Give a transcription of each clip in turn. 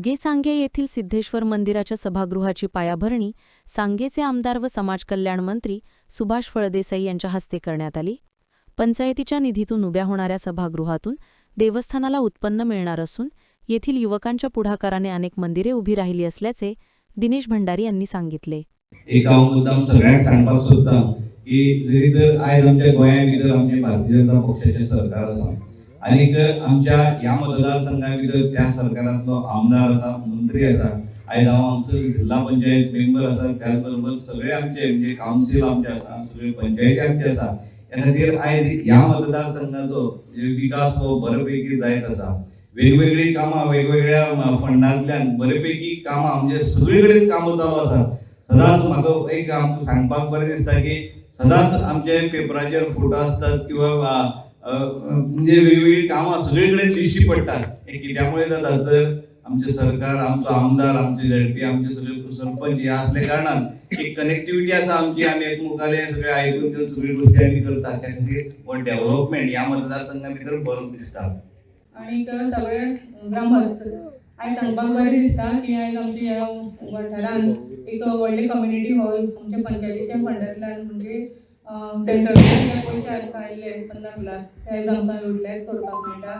उगे सांगे येथील सिद्धेश्वर मंदिराच्या सभागृहाची पायाभरणी सांगेचे आमदार व समाज कल्याण मंत्री सुभाष फळदेसाई यांच्या हस्ते करण्यात आली. पंचायतीच्या निधीतून उभ्या होणाऱ्या सभागृहातून देवस्थानाला उत्पन्न मिळणार असून येथील युवकांच्या पुढाकाराने अनेक मंदिरे उभी राहिली असल्याचे दिनेश भंडारी यांनी सांगितले. की आमच्या भितर भारतीय जनता पक्षाचे सरकार आसा आनीक आमच्या ह्या मतदारसंघा भितर त्या सरकारांतलो आमदार आसा मंत्री आसा आयज हांव आमचो जिल्हा पंचायत मेंबर आसा त्याच बरोबर सगळे आमचे म्हणजे कावन्सील आमचे आसा सगळे पंचायती आमचे आसा ह्या खातीर आयज ह्या मतदारसंघाचो विकास हो बऱ्यापैकी जायत आसा वेगवेगळी कामां वेगवेगळ्या फंडांतल्यान बऱ्यापैकी कामां म्हणजे सगळे कडेन कामां चालू आसात सदांच म्हाका एक आमकां सांगपाक बरें दिसता की सदांच आमचे पेपराचेर फोटो आसतात किंवा म्हणजे वेगवेगळी कामां सगळीकडे कडेन दिश्टी पडटात त्यामुळे कित्यामुळे तर आमचे सरकार आमचो आमदार आमचे झडपी आमचे सगळे सरपंच या असल्या कारणान एक कनेक्टिव्हिटी आसा आमची आमी एकमुखाले सगळे आयकून घेऊन सगळी गोष्टी आम्ही करतात. त्यासाठी खातीर डेव्हलपमेंट या मतदारसंघा भितर बरो दिसता आणि सगळे ग्रामस्थ आयज सांगपाक बरें दिसता की आयज आमच्या ह्या वाठारान एक व्हडली कम्युनिटी हॉल आमच्या पंचायतीच्या फंडांतल्यान म्हणजे सेंट्रल पयशे आमकां आयिल्ले पन्नास लाख. ते आयज आमकां युटिलायज करपाक मेळटा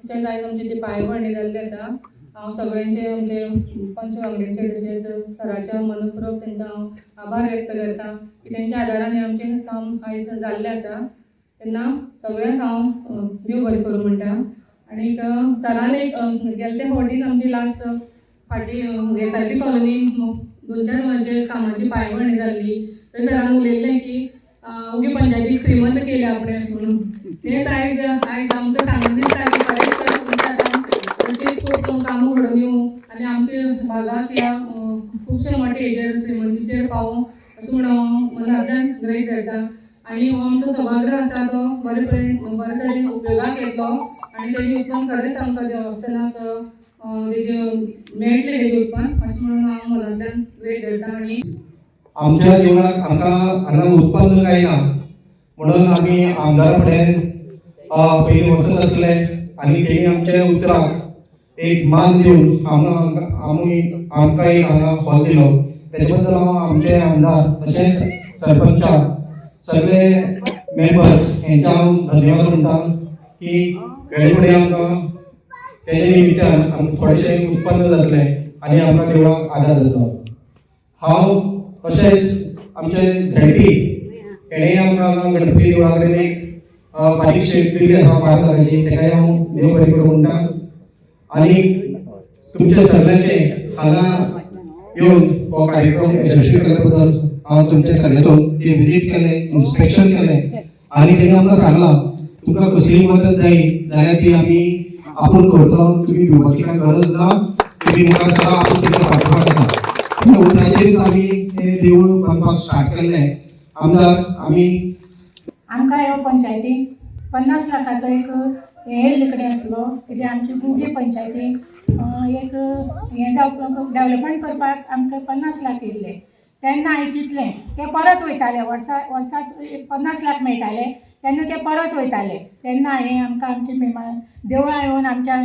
तशेंच आयज आमचे ती पांयभणी जाल्ली आसा हांव सगळ्यांचे म्हणजे पंच वांगड्यांचे तशेंच सराच्या मनपूर्वक तांकां हांव आभार व्यक्त करता की तेंच्या आदारान हें आमचें काम आयज जाल्लें आसा तेन्ना सगळ्यांक हांव देव बरें करूं म्हणटा आनीक सरान एक गेल्ले ते फावटीच आमची लास्ट फाटी एस आय पी कॉलनी दोन चार म्हणजे कामाची पायाभरणी जाल्ली थंय सरान उलयल्लें की उगी पंचायतीक श्रीमंत केले आपण अशें म्हणून. तेच आयज आयज आमकां सांगून दिसता की कामां घडोवन येवं आनी आमच्या भागाक ह्या अ, खुबशे मोठे हेजेर श्रीमंतीचेर पावूं अशें म्हणून हांव मनांतल्यान ग्रहीत धरता आनी हो आमचो सभागृह आसा तो बरे तरेन बरे तरेन उपयोगाक येतलो आनी तेजे उत्पन्न खरेंच आमकां देवस्थानाक अ, तेजे मेळटलें तेजे उत्पन्न अशें म्हणून हांव मनांतल्यान ग्रहीत धरता आनी आमच्या जीवनात आमकां हांगा उत्पन्न काय ना म्हणून आमी आमदार फुडें अ, पयलीं वचत आसले आनी तेणी आमच्या उतराक एक मान दिवन आमकां आमी आमकां एक हांगा हॉल दिलो. तेजे बद्दल हांव आमचे आमदार तशेंच सरपंचाक सगळे मेंबर्स हेंचे हांव धन्यवाद म्हणटा की वेळे फुडें आमकां तेजे निमित्यान आमकां थोडेशें उत्पन्न जातलें आनी आमकां देवळाक आदार जातलो हांव तशेंच आमचे झडपी हेणें आमकां गणपती देवळा कडेन एक अ, बारीकशी आसा पार लागायची तेकाय हांव देव बरें करूं म्हणटा आनी तुमच्या सगळ्यांचे हांगा येवन हो कार्यक्रम यशस्वी केल्या बद्दल हांव तुमच्या सगळ्यांचो विजीट केलें इन्स्पेक्शन केलें आनी तेणी आमकां सांगलां तुमकां कसलीय मदत जायी जाल्यार ती आमी आपूण करतलो तुमी भिवपाची कांय गरज ना तुमी म्हाका सदां आपूण तुमच्या फाटल्यान आसा त्या आम्ही हे देवूळ बांदपाक स्टार्ट आमदार आमी आमकां ह्यो पंचायतीक पन्नास लाखाचो एक हे कडेन आसलो कित्याक आमची मुगे पंचायतीक एक हें जावपाक डेवलपमेंट करपाक आमकां पन्नास लाख येयल्ले. तेन्ना हांवें चिंतलें ते परत वयताले वर्सा वर्साक एक पन्नास लाख मेळटाले तेन्ना ते परत वयताले. तेन्ना हांवें आमकां आमचे मेमा देवळां येवन आमच्या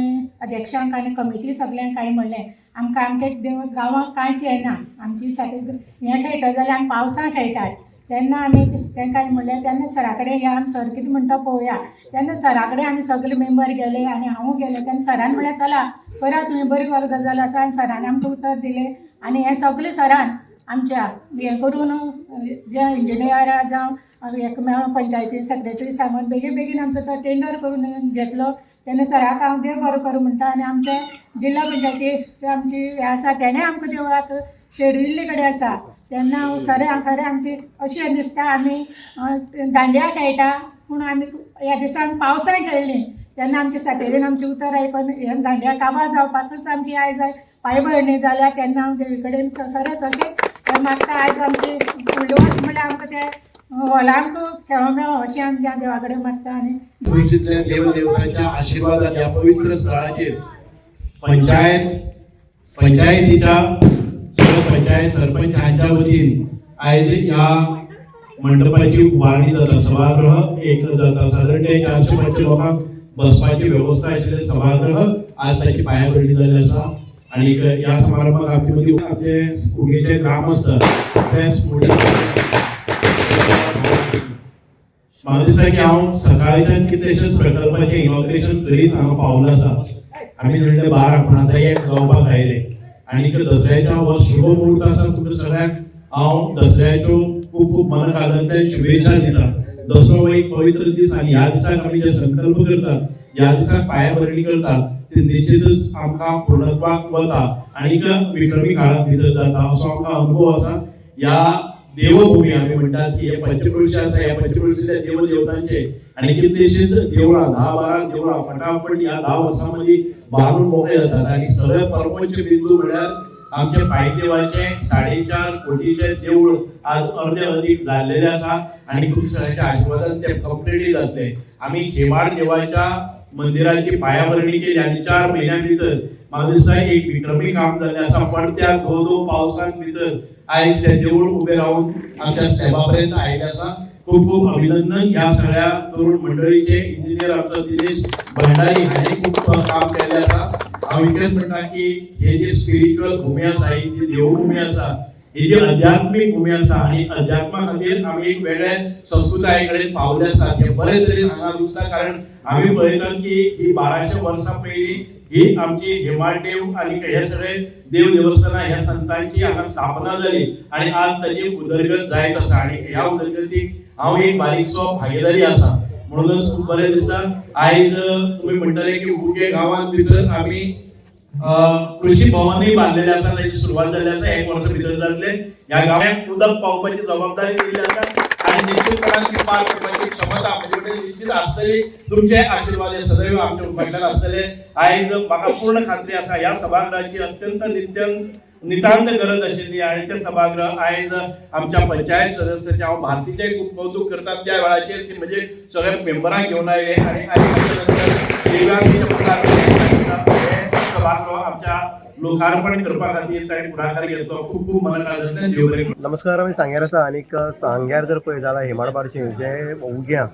अध्यक्षांक आनी कमिटी सगळ्यांक हांवें म्हणलें आमकां आमच्या देव गांवांक कांयच येना. आमची सारकें हें खेळटा जाल्यार आमी पावसांत खेळटात. तेन्ना आमी तांकां म्हणलें तेन्ना सरा कडेन या आमी सर कितें म्हणटा पळोवया. तेन्ना सरा कडेन आमी सगळे मेंबर गेले आनी हांव गेलें. तेन्ना सरान म्हणलें चला करा तुमी बरी बरी गजाल आसा. आनी सरान आमकां उतर दिलें. आनी हें सगलें सरान आमच्या हें करून जे इंजिनियरां जावं एक पंचायती सेक्रेटरी सांगून बेगीन बेगीन आमचो तो टेंडर करून घेतलो. तेन्ना सराक हांव देव बरो करूं म्हणटा आनी आमच्या जिल्हा पंचायतीचे आमची हें आसा तेणें आमकां देवळाक शेडिल्ले कडेन आसा तेन्ना हांव खरें खरें आमची अशें दिसता आमी दांडिया खेळटा पूण आमी ह्या दिसान पावसांत खेळ्ळीं तेन्ना आमचे सातेरीन आमचें उतर आयकून हे दांडिया काबार जावपाकूच आमची आयज पांय भयणी जाल्या तेन्ना हांव देवी कडेन खरेंच अशें मागता आयज आमची फुडले वर्स म्हणल्यार आमकां तें हॉलांक खेळोंक मेळो आमच्या देवा मागता आनी गोंयच्या देव देवतांच्या आशिर्वादान या पवित्र स्थळाचेर पंचायत पंचायतीच्या सर्व पंचायत सरपंच हांच्या वतीन आयज ह्या मंडपाची उभारणी जाता सभागृह एक जाता साधारण चारशे पाचशे लोकांक बसपाची व्यवस्था आशिल्ले सभागृह आज ताची पायाभरणी जाल्ली आसा आणि या समारंभाक आमचे म्हणजे मदीं आमचे उगेचे ग्रामस्थ ते म्हाका दिसता की हांव सकाळच्यान कितलेशेच प्रकल्पाचे इनॉग्रेशन करीत हांगा पावलो आसा आमी म्हणले बारा पूण आतां एक गावपाक आयले आनी दसऱ्याच्या हो शुभ मुहूर्त आसा तुमकां सगळ्यांक हांव दसऱ्याच्यो खूब खूब मन काळजांतल्यान शुभेच्छा दिता दसरो हो एक पवित्र दीस आनी ह्या दिसाक आमी जे संकल्प करतात ह्या दिसाक पांयभरणी करतात ते निश्चितच आमकां पूर्णत्वाक वता आनीक विक्रमी काळांत भितर जाता असो आमकां अनुभव आसा ह्या देवभूमी आमी म्हणतात की हे पंचपुरुष आसा या पंचपुरुषाच्या देव देवतांचे आणि कितलेशेच देवळां धा बारा देवळां फटाफट ह्या धा वर्षामध्ये मदीं बांदून मोकळे जातात आणि सगळे परमोच्च बिंदू म्हळ्यार आमचे पायदेवाचे साडेचार कोटीचे देऊळ आज अर्धे अधिक झालेले आसा आणि खूप सगळ्यांच्या आशिर्वादान ते कंप्लीटली जातले आमी हेमाड देवाच्या मंदिराची पायाभरणी केली आणि चार महिन्यां भितर म्हाका एक विक्रमी काम जाल्लें आसा पडत्या धो धो पावसांत भितर आयज त्या देऊळ उबें रावन आमच्या स्लॅबा पर्यंत आयिल्लें आसा खूप खूप अभिनंदन. ह्या सगळ्या तरुण मंडळीचे इंजिनियर आमचो दिनेश भंडारी ह्याने खूप काम केलें आसा हांव इतलेंच म्हणटा की हे जे स्पिरिच्युअल भूमी आसा ही जी देवभूमी आसा ही जी अध्यात्मीक भूमी आसा आणि अध्यात्मा खातीर आमी एक वेगळे संस्कृताये कडेन पावले आसा हे बरे तरेन हांगा दिसता कारण आमी पळयतात की ही बाराशे वर्सां पयलीं ही आमची हेमाळदेव आणि हे सगळे देव देवस्थानां ह्या संतांची हांगा स्थापना जाली आणि आज ताची उदरगत जायत आसा आणि ह्या उदरगतीक हांव एक बारीकसो भागीदारी आसा म्हणूनच खूप बरें दिसता आयज तुमी म्हणटले की उगे गांवांत भितर आमी कृषी भवनही बांधलेले असतात ताची सुरवात जाल्ली आसा एक वर्ष भितर जातले ह्या गावात उदक पावपाची जबाबदारी दिल्ली आसा आणि निश्चितपणान पार करपाची क्षमता म्हणजे कडेन निश्चित आसतली तुमचे आशीर्वाद सदैव आमच्या फाटल्यान असलेले आयज म्हाका पूर्ण खात्री आसा ह्या सभागृहाची अत्यंत नित्यंत नितांत गरज आशिल्ली आणि ते सभागृह आयज आमच्या पंचायत सदस्याचे हांव भारतीचे खूप कौतुक करतात त्या वेळाचेर म्हणजे सगळे मेंबरांक घेऊन आयले आणि आयज आमच्या लोकार्पण करपा खातीर ताणें फुडाकार घेतलो देव बरें नमस्कार हांवें सांग्यार आसा आनीक सांग्यार जर पळयत जाल्यार हेमाड बार्शी जे उग्या.